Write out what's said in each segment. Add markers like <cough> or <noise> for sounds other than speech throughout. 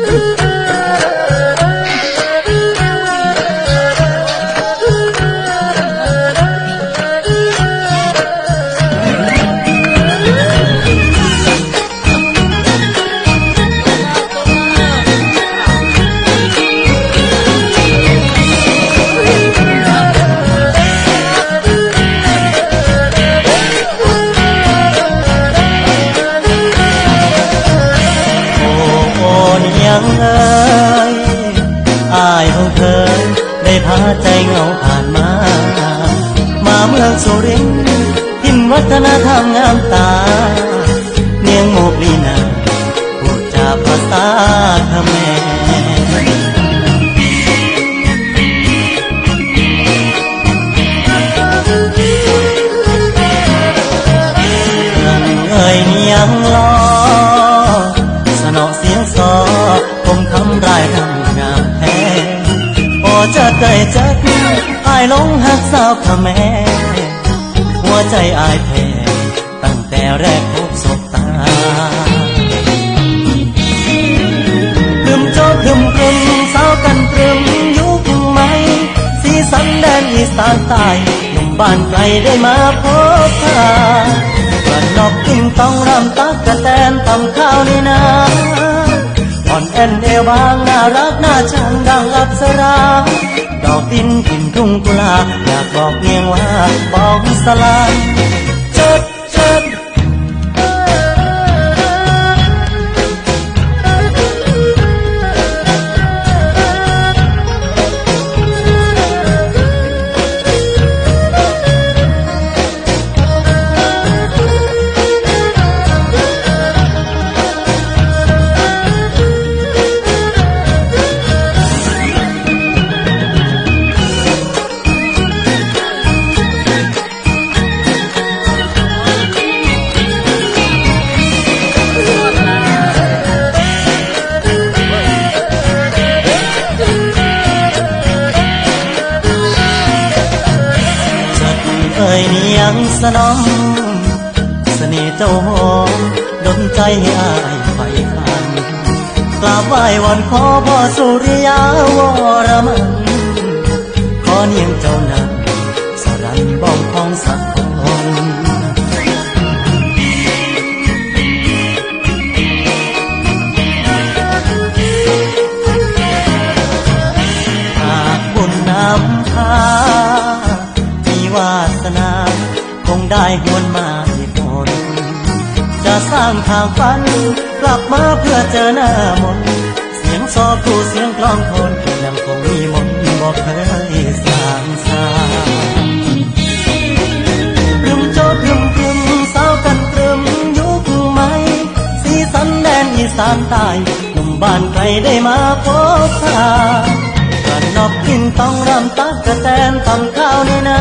Ooh. <laughs> อนยังเอ่ยอายของเธอได้พาใจเหงาผ่านมา มาเมืองสุรินทร์ทิมวัฒนธรรมงามตา เนียงโมกลีนาพูดจาภาษาเขมร อจะด้จักอายหลงหักสาวขแม่หัวใจอายแพ้ตั้งแต่แรกพบสบตาคึมโจคึมคึมสาวกันตรึมยุคใหม่สีสันแดนอีสานใต้หนุ่มบ้านไกลได้มาพบพากระนอกกินต้องรำตักกะแตนทำข้าวนี บางน่ารักน่าชังดังอับสราดอกดินกินทุ่งกุลาอยากบอกเพียงว่าบอกสลาย เอ่ยเนียงสนอมเสน่ห์เจ้าหอมดนใจให้อายไฟฟันกราบไหว้วอนขอพ่อสุริยาวรมันขอเนียงเจ้านั้นสรันบ้องของสักคนหาบุญนำพา คงได้หวนมาอีกคนจะสร้างทางฝัน กลับมาเพื่อเจอหน้ามน เสียงซอกูเสียงกลองทนยังคงมีมนบอกเคยสร้างสารึมโจรึมรึมสาวกันตรึมยุคใหม่สีสันแดนอีสานใต้หนุ่มบ้านไกลได้มาพบพากันนอกกินต้องรำตักกระแตนทำข้าวในนา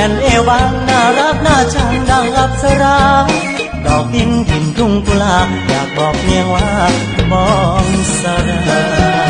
อ่นแอนเอวบางน่ารักน่าชังดังอับสราดอกดินกินทุ่งกุลาอยากบอกเมียว่าบองสรา